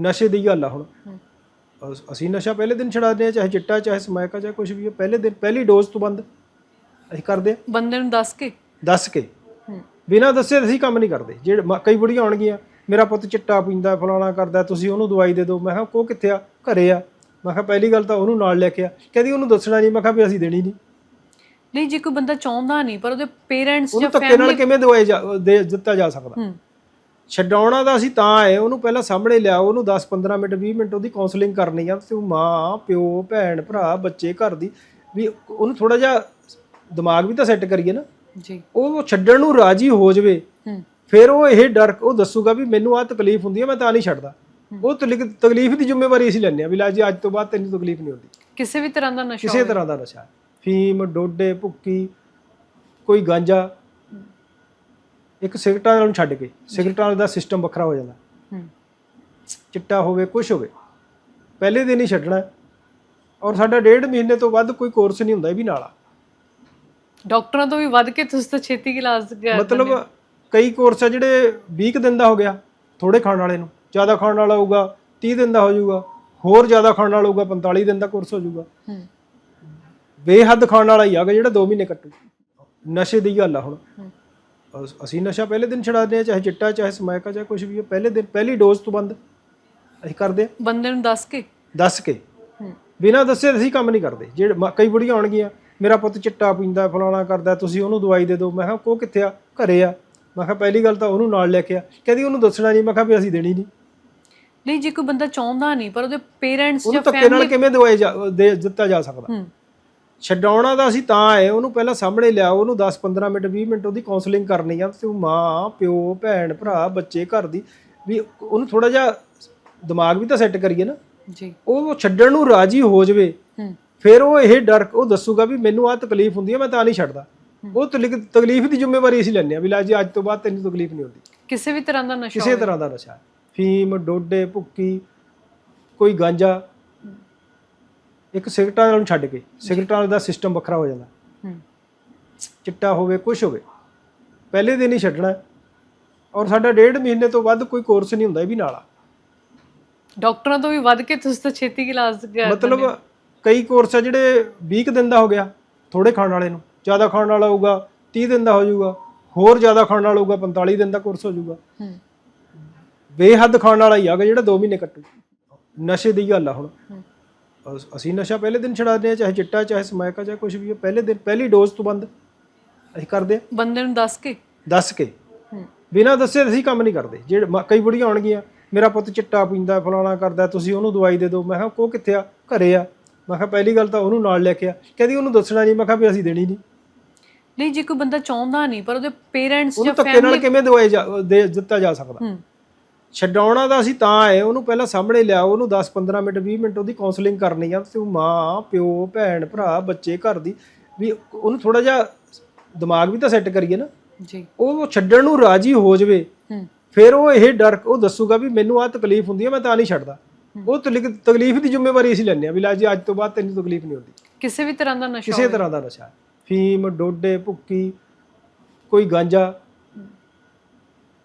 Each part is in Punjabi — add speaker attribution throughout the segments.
Speaker 1: ਨਸ਼ੇ ਦੀ ਗੱਲ ਆ ਹੁਣ। ਅਸ- ਅਸੀਂ ਨਸ਼ਾ ਪਹਿਲੇ ਦਿਨ ਛਡਾਉਂਦੇ ਆ ਚਾਹੇ ਚਿੱਟਾ ਚਾਹੇ ਸਮੈਕਾ ਚਾਹੇ ਕੁਝ ਵੀ ਹੈ ਪਹਿਲੇ ਦਿਨ ਪਹਿਲੀ ਡੋਜ਼ ਤੋਂ ਬੰਦ ਅਸੀਂ ਕਰਦੇ ਆ
Speaker 2: ਬੰਦੇ ਨੂੰ ਦੱਸ ਕੇ?
Speaker 1: ਦੱਸ ਕੇ।
Speaker 2: ਹੂੰ।
Speaker 1: ਬਿਨਾਂ ਦੱਸੇ ਅਸੀਂ ਕੰਮ ਨਹੀਂ ਕਰਦੇ। ਜਿਹੜੇ ਮ- ਕਈ ਬੁੜੀਆਂ ਆਉਣਗੀਆਂ ਮੇਰਾ ਪੁੱਤ ਚਿੱਟਾ ਪੀਂਦਾ ਫਲਾਣਾ ਕਰਦਾ ਤੁਸੀਂ ਉਹਨੂੰ ਦਵਾਈ ਦੇ ਦਿਓ। ਮੈਂ ਕਿਹਾ ਕੋ ਕਿੱਥੇ ਆ? ਘਰੇ ਆ। ਮੈਂ ਕਿਹਾ ਪਹਿਲੀ ਗੱਲ ਤਾਂ ਉਹਨੂੰ ਨਾਲ ਲੈ ਕੇ ਆ। ਕਹਿੰਦੀ ਉਹਨੂੰ ਦੱਸਣਾ ਨਹੀਂ ਮੈਂ ਕਿਹਾ ਵੀ ਅਸੀਂ ਦੇਣੀ ਨਹੀਂ।
Speaker 2: ਨਹੀਂ ਜੇ ਕੋਈ ਬੰਦਾ ਚਾਹੁੰਦਾ ਨਹੀਂ ਪਰ ਉਹਦੇ ਪੇਰੈਂਟਸ
Speaker 1: ਉਹਨੂੰ
Speaker 2: ਜਾਂ
Speaker 1: ਧੱਕੇ ਨਾਲ
Speaker 2: ਫੈਮਿਲੀ
Speaker 1: ਕਿਵੇਂ ਦਵਾਈ ਜਾ- ਦੇ ਦਿੱਤਾ ਜਾ ਸਕਦਾ?
Speaker 2: ਹੂੰ।
Speaker 1: ਛਡਾਉਣਾ ਤਾਂ ਅਸੀਂ ਤਾਂ ਆਏ ਉਹਨੂੰ ਪਹਿਲਾਂ ਸਾਹਮਣੇ ਲਿਆਓ ਉਹਨੂੰ 10 15 ਮਿੰਟ 20 ਮਿੰਟ ਉਹਦੀ ਕਾਉਂਸਲਿੰਗ ਕਰਨੀ ਆ ਤੂੰ ਮਾਂ ਪਿਓ ਭੈਣ ਭਰਾ ਬੱਚੇ ਘਰ ਦੀ ਵੀ ਉਹਨੂੰ ਥੋੜਾ ਜਿਹਾ ਦਿਮਾਗ ਵੀ ਤਾਂ ਸੈੱਟ ਕਰੀਏ ਨਾ।
Speaker 2: ਜੀ।
Speaker 1: ਉਹ ਛੱਡਣ ਨੂੰ ਰਾਜੀ ਹੋ ਜਵੇ ਫਿਰ ਉਹ ਇਹ ਡਰ ਉਹ ਦੱਸੂਗਾ ਵੀ ਮੈਨੂੰ ਆਹ ਤਕਲੀਫ ਹੁੰਦੀ ਹੈ ਮੈਂ ਤਾਂ ਨਹੀਂ ਛੱਡਦਾ। ਉਹ ਤਕਲੀ- ਤਕਲੀਫ ਦੀ ਜ਼ਿੰਮੇਵਾਰੀ ਅਸੀਂ ਲੈਂਦੇ ਆ ਵੀ ਲੈ ਜੀ ਅੱਜ ਤੋਂ ਬਾਅਦ ਤੈਨੂੰ ਤਕਲੀਫ ਨਹੀਂ ਹੁੰਦੀ।
Speaker 2: ਕਿਸੇ ਵੀ ਤਰ੍ਹਾਂ ਦਾ ਨਸ਼ਾ
Speaker 1: ਕਿਸੇ ਤਰ੍ਹਾਂ ਦਾ ਨਸ਼ਾ। ਫੀਮ ਡੋਡੇ ਭੁੱਕੀ ਕੋਈ ਗਾਂਜਾ ਇੱਕ ਸਿਗਰਟਾਂ ਨੂੰ ਛੱਡ ਕੇ ਸਿਗਰਟਾਂ ਦਾ ਸਿਸਟਮ ਵੱਖਰਾ ਹੋ ਜਾਂਦਾ।
Speaker 2: ਹੂੰ।
Speaker 1: ਚਿੱਟਾ ਹੋਵੇ ਕੁਝ ਹੋਵੇ। ਪਹਿਲੇ ਦਿਨ ਹੀ ਛੱਡਣਾ। ਔਰ ਸਾਡਾ ਡੇਢ ਮਹੀਨੇ ਤੋਂ ਵੱਧ ਕੋਈ ਕੋਰਸ ਨਹੀਂ ਹੁੰਦਾ ਇਹ ਵੀ ਨਾਲ ਆ।
Speaker 2: ਡਾਕਟਰਾਂ ਤੋਂ ਵੀ ਵੱਧ ਕੇ ਤੁਸੀਂ ਤਾਂ ਛੇਤੀ ਇਲਾਜ ਕਰ
Speaker 1: ਮਤਲਬ ਕਈ ਕੋਰਸ ਆ ਜਿਹੜੇ 20 ਕੁ ਦਿਨ ਦਾ ਹੋ ਗਿਆ ਥੋੜੇ ਖਾਣ ਵਾਲੇ ਨੂੰ। ਜ਼ਿਆਦਾ ਖਾਣ ਵਾਲਾ ਹੋਊਗਾ 30 ਦਿਨ ਦਾ ਹੋ ਜਾਊਗਾ। ਹੋਰ ਜ਼ਿਆਦਾ ਖਾਣ ਵਾਲਾ ਹੋਊਗਾ 45 ਦਿਨ ਦਾ ਕੋਰਸ ਹੋ ਜਾਊਗਾ।
Speaker 2: ਹੂੰ।
Speaker 1: ਬੇਹੱਦ ਖਾਣ ਵਾਲਾ ਹੀ ਆਗਾ ਜਿਹੜਾ 2 ਮਹੀਨੇ ਕੱਟੂ। ਨਸ਼ੇ ਦੀ ਗੱਲ ਆ ਹੁਣ। ਅਸ- ਨਸ਼ਾ ਪਹਿਲੇ ਦਿਨ ਛਡਾਉਂਦੇ ਆ ਚਾਹੇ ਚਿੱਟਾ ਚਾਹੇ ਸਮੈਕਾ ਚਾਹੇ ਕੁਝ ਵੀ ਹੈ ਪਹਿਲੇ ਦਿਨ ਪਹਿਲੀ ਡੋਜ਼ ਤੋਂ ਬੰਦ ਅਸੀਂ ਕਰਦੇ ਆ
Speaker 2: ਬੰਦੇ ਨੂੰ ਦੱਸ ਕੇ?
Speaker 1: ਦੱਸ ਕੇ। ਬਿਨਾਂ ਦੱਸੇ ਅਸੀਂ ਕੰਮ ਨਹੀਂ ਕਰਦੇ। ਜਿਹੜੇ ਕਈ ਬੁੜੀਆਂ ਆਉਣਗੀਆਂ ਮੇਰਾ ਪੁੱਤ ਚਿੱਟਾ ਪੀਂਦਾ ਫਲਾਣਾ ਕਰਦਾ ਤੁਸੀਂ ਉਹਨੂੰ ਦਵਾਈ ਦੇ ਦਿਓ। ਮੈਂ ਕਿਹਾ ਕੋ ਕਿੱਥੇ ਆ? ਘਰੇ ਆ। ਮੈਂ ਕਿਹਾ ਪਹਿਲੀ ਗੱਲ ਤਾਂ ਉਹਨੂੰ ਨਾਲ ਲੈ ਕੇ ਆ। ਕਹਿੰਦੀ ਉਹਨੂੰ ਦੱਸਣਾ ਨਹੀਂ। ਮੈਂ ਕਿਹਾ ਵੀ ਅਸੀਂ ਦੇਣੀ ਨਹੀਂ।
Speaker 2: ਨਹੀਂ ਜੇ ਕੋਈ ਬੰਦਾ ਚਾਹੁੰਦਾ ਨਹੀਂ ਪਰ ਉਹਦੇ ਪੇਰੈਂਟਸ
Speaker 1: ਉਹਨੂੰ
Speaker 2: ਜਾਂ
Speaker 1: ਧੱਕੇ ਨਾਲ
Speaker 2: ਫੈਮਿਲੀ
Speaker 1: ਕਿਵੇਂ ਦਵਾਈ ਦਿੱਤਾ ਜਾ ਸਕਦਾ?
Speaker 2: ਹੂੰ।
Speaker 1: ਛਡਾਉਣਾ ਤਾਂ ਅਸੀਂ ਤਾਂ ਆਏ ਉਹਨੂੰ ਪਹਿਲਾਂ ਸਾਹਮਣੇ ਲਿਆਓ ਉਹਨੂੰ 10 15 ਮਿੰਟ 20 ਮਿੰਟ ਉਹਦੀ ਕਾਉਂਸਲਿੰਗ ਕਰਨੀ ਆ ਤੂੰ ਮਾਂ ਪਿਓ ਭੈਣ ਭਰਾ ਬੱਚੇ ਘਰ ਦੀ ਵੀ ਉਹਨੂੰ ਥੋੜਾ ਜਿਹਾ ਦਿਮਾਗ ਵੀ ਤਾਂ ਸੈੱਟ ਕਰੀਏ ਨਾ।
Speaker 2: ਜੀ।
Speaker 1: ਉਹ ਛੱਡਣ ਨੂੰ ਰਾਜੀ ਹੋ ਜਵੇ ਫਿਰ ਉਹ ਇਹ ਡਰ ਉਹ ਦੱਸੂਗਾ ਵੀ ਮੈਨੂੰ ਆਹ ਤਕਲੀਫ ਹੁੰਦੀ ਹੈ ਮੈਂ ਤਾਂ ਨਹੀਂ ਛੱਡਦਾ। ਉਹ ਤਕਲੀ- ਤਕਲੀਫ ਦੀ ਜ਼ਿੰਮੇਵਾਰੀ ਅਸੀਂ ਲੈਂਦੇ ਆ ਵੀ ਲੈ ਜੀ ਅੱਜ ਤੋਂ ਬਾਅਦ ਤੈਨੂੰ ਤਕਲੀਫ ਨਹੀਂ ਹੁੰਦੀ।
Speaker 2: ਕਿਸੇ ਵੀ ਤਰ੍ਹਾਂ ਦਾ ਨਸ਼ਾ
Speaker 1: ਕਿਸੇ ਤਰ੍ਹਾਂ ਦਾ ਨਸ਼ਾ ਫੀਮ ਡੋਡੇ ਭੁੱਕੀ ਕੋਈ ਗਾਂਜਾ ਇੱਕ ਸਿਗਰਟਾਂ ਨੂੰ ਛੱਡ ਕੇ ਸਿਗਰਟਾਂ ਦਾ ਸਿਸਟਮ ਵੱਖਰਾ ਹੋ ਜਾਂਦਾ।
Speaker 2: ਹੂੰ।
Speaker 1: ਚਿੱਟਾ ਹੋਵੇ ਕੁਝ ਹੋਵੇ। ਪਹਿਲੇ ਦਿਨ ਹੀ ਛੱਡਣਾ। ਔਰ ਸਾਡਾ ਡੇਢ ਮਹੀਨੇ ਤੋਂ ਵੱਧ ਕੋਈ ਕੋਰਸ ਨਹੀਂ ਹੁੰਦਾ ਇਹ ਵੀ ਨਾਲ ਆ।
Speaker 2: ਡਾਕਟਰਾਂ ਤੋਂ ਵੀ ਵੱਧ ਕੇ ਤੁਸੀਂ ਤਾਂ ਛੇਤੀ ਇਲਾਜ
Speaker 1: ਮਤਲਬ ਕਈ ਕੋਰਸ ਆ ਜਿਹੜੇ 20 ਕੁ ਦਿਨ ਦਾ ਹੋ ਗਿਆ ਥੋੜੇ ਖਾਣ ਵਾਲੇ ਨੂੰ। ਜ਼ਿਆਦਾ ਖਾਣ ਵਾਲਾ ਹੋਊਗਾ 30 ਦਿਨ ਦਾ ਹੋ ਜਾਊਗਾ। ਹੋਰ ਜ਼ਿਆਦਾ ਖਾਣ ਵਾਲਾ ਹੋਊਗਾ 45 ਦਿਨ ਦਾ ਕੋਰਸ ਹੋ ਜਾਊਗਾ।
Speaker 2: ਹੂੰ।
Speaker 1: ਬੇਹੱਦ ਖਾਣ ਵਾਲਾ ਹੀ ਆਗਾ ਜਿਹੜਾ 2 ਮਹੀਨੇ ਕੱਟੂ। ਨਸ਼ੇ ਦੀ ਗੱਲ ਆ ਹੁਣ। ਅਸ- ਨਸ਼ਾ ਪਹਿਲੇ ਦਿਨ ਛਡਾਉਂਦੇ ਆ ਚਾਹੇ ਚਿੱਟਾ ਚਾਹੇ ਸਮੈਕਾ ਚਾਹੇ ਕੁਝ ਵੀ ਹੈ ਪਹਿਲੇ ਦਿਨ ਪਹਿਲੀ ਡੋਜ਼ ਤੋਂ ਬੰਦ ਅਸੀਂ ਕਰਦੇ ਆ
Speaker 2: ਬੰਦੇ ਨੂੰ ਦੱਸ ਕੇ?
Speaker 1: ਦੱਸ ਕੇ। ਬਿਨਾਂ ਦੱਸੇ ਅਸੀਂ ਕੰਮ ਨਹੀਂ ਕਰਦੇ। ਜਿਹੜੇ ਕਈ ਬੁੜੀਆਂ ਆਉਣਗੀਆਂ ਮੇਰਾ ਪੁੱਤ ਚਿੱਟਾ ਪੀਂਦਾ ਫਲਾਣਾ ਕਰਦਾ ਤੁਸੀਂ ਉਹਨੂੰ ਦਵਾਈ ਦੇ ਦਿਓ। ਮੈਂ ਕਿਹਾ ਕੋ ਕਿੱਥੇ ਆ? ਘਰੇ ਆ। ਮੈਂ ਕਿਹਾ ਪਹਿਲੀ ਗੱਲ ਤਾਂ ਉਹਨੂੰ ਨਾਲ ਲੈ ਕੇ ਆ। ਕਹਿੰਦੀ ਉਹਨੂੰ ਦੱਸਣਾ ਨਹੀਂ। ਮੈਂ ਕਿਹਾ ਵੀ ਅਸੀਂ ਦੇਣੀ ਨਹੀਂ।
Speaker 2: ਨਹੀਂ ਜੇ ਕੋਈ ਬੰਦਾ ਚਾਹੁੰਦਾ ਨਹੀਂ ਪਰ ਉਹਦੇ ਪੇਰੈਂਟਸ
Speaker 1: ਉਹਨੂੰ
Speaker 2: ਜਾਂ
Speaker 1: ਧੱਕੇ ਨਾਲ
Speaker 2: ਫੈਮਿਲੀ
Speaker 1: ਕਿਵੇਂ ਦਵਾਈ ਦਿੱਤਾ ਜਾ ਸਕਦਾ?
Speaker 2: ਹੂੰ।
Speaker 1: ਛਡਾਉਣਾ ਤਾਂ ਅਸੀਂ ਤਾਂ ਆਏ ਉਹਨੂੰ ਪਹਿਲਾਂ ਸਾਹਮਣੇ ਲਿਆਓ ਉਹਨੂੰ 10 15 ਮਿੰਟ 20 ਮਿੰਟ ਉਹਦੀ ਕਾਉਂਸਲਿੰਗ ਕਰਨੀ ਆ ਤੂੰ ਮਾਂ ਪਿਓ ਭੈਣ ਭਰਾ ਬੱਚੇ ਘਰ ਦੀ ਵੀ ਉਹਨੂੰ ਥੋੜਾ ਜਿਹਾ ਦਿਮਾਗ ਵੀ ਤਾਂ ਸੈੱਟ ਕਰੀਏ ਨਾ।
Speaker 2: ਜੀ।
Speaker 1: ਉਹ ਛੱਡਣ ਨੂੰ ਰਾਜੀ ਹੋ ਜਵੇ ਫਿਰ ਉਹ ਇਹ ਡਰ ਉਹ ਦੱਸੂਗਾ ਵੀ ਮੈਨੂੰ ਆਹ ਤਕਲੀਫ ਹੁੰਦੀ ਹੈ ਮੈਂ ਤਾਂ ਨਹੀਂ ਛੱਡਦਾ। ਉਹ ਤਕਲੀ- ਤਕਲੀਫ ਦੀ ਜ਼ਿੰਮੇਵਾਰੀ ਅਸੀਂ ਲੈਂਦੇ ਆ ਵੀ ਲੈ ਜੀ ਅੱਜ ਤੋਂ ਬਾਅਦ ਤੈਨੂੰ ਤਕਲੀਫ ਨਹੀਂ ਹੁੰਦੀ।
Speaker 2: ਕਿਸੇ ਵੀ ਤਰ੍ਹਾਂ ਦਾ ਨਸ਼ਾ
Speaker 1: ਕਿਸੇ ਤਰ੍ਹਾਂ ਦਾ ਨਸ਼ਾ ਫੀਮ ਡੋਡੇ ਭੁੱਕੀ ਕੋਈ ਗਾਂਜਾ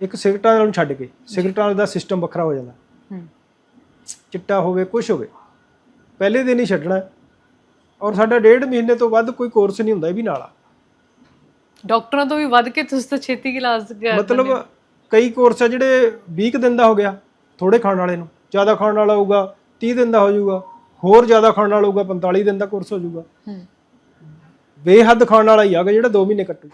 Speaker 1: ਇੱਕ ਸਿਗਰਟਾਂ ਨੂੰ ਛੱਡ ਕੇ ਸਿਗਰਟਾਂ ਦਾ ਸਿਸਟਮ ਵੱਖਰਾ ਹੋ ਜਾਂਦਾ।
Speaker 2: ਹੂੰ।
Speaker 1: ਚਿੱਟਾ ਹੋਵੇ ਕੁਝ ਹੋਵੇ ਪਹਿਲੇ ਦਿਨ ਹੀ ਛੱਡਣਾ। ਔਰ ਸਾਡਾ ਡੇਢ ਮਹੀਨੇ ਤੋਂ ਵੱਧ ਕੋਈ ਕੋਰਸ ਨਹੀਂ ਹੁੰਦਾ ਇਹ ਵੀ ਨਾਲ
Speaker 2: ਡਾਕਟਰਾਂ ਤੋਂ ਵੀ ਵੱਧ ਕੇ ਤੁਸੀਂ ਤਾਂ ਛੇਤੀ ਇਲਾਜ ਕਰ
Speaker 1: ਮਤਲਬ ਕਈ ਕੋਰਸ ਆ ਜਿਹੜੇ 20 ਕੁ ਦਿਨ ਦਾ ਹੋ ਗਿਆ ਥੋੜੇ ਖਾਣ ਵਾਲੇ ਨੂੰ। ਜ਼ਿਆਦਾ ਖਾਣ ਵਾਲਾ ਹੋਊਗਾ 30 ਦਿਨ ਦਾ ਹੋ ਜਾਊਗਾ ਹੋਰ ਜ਼ਿਆਦਾ ਖਾਣ ਵਾਲਾ ਹੋਊਗਾ 45 ਦਿਨ ਦਾ ਕੋਰਸ ਹੋ ਜਾਊਗਾ।
Speaker 2: ਹੂੰ।
Speaker 1: ਬੇਹੱਦ ਖਾਣ ਵਾਲਾ ਹੀ ਆਗਾ ਜਿਹੜਾ 2 ਮਹੀਨੇ ਕੱਟੂ।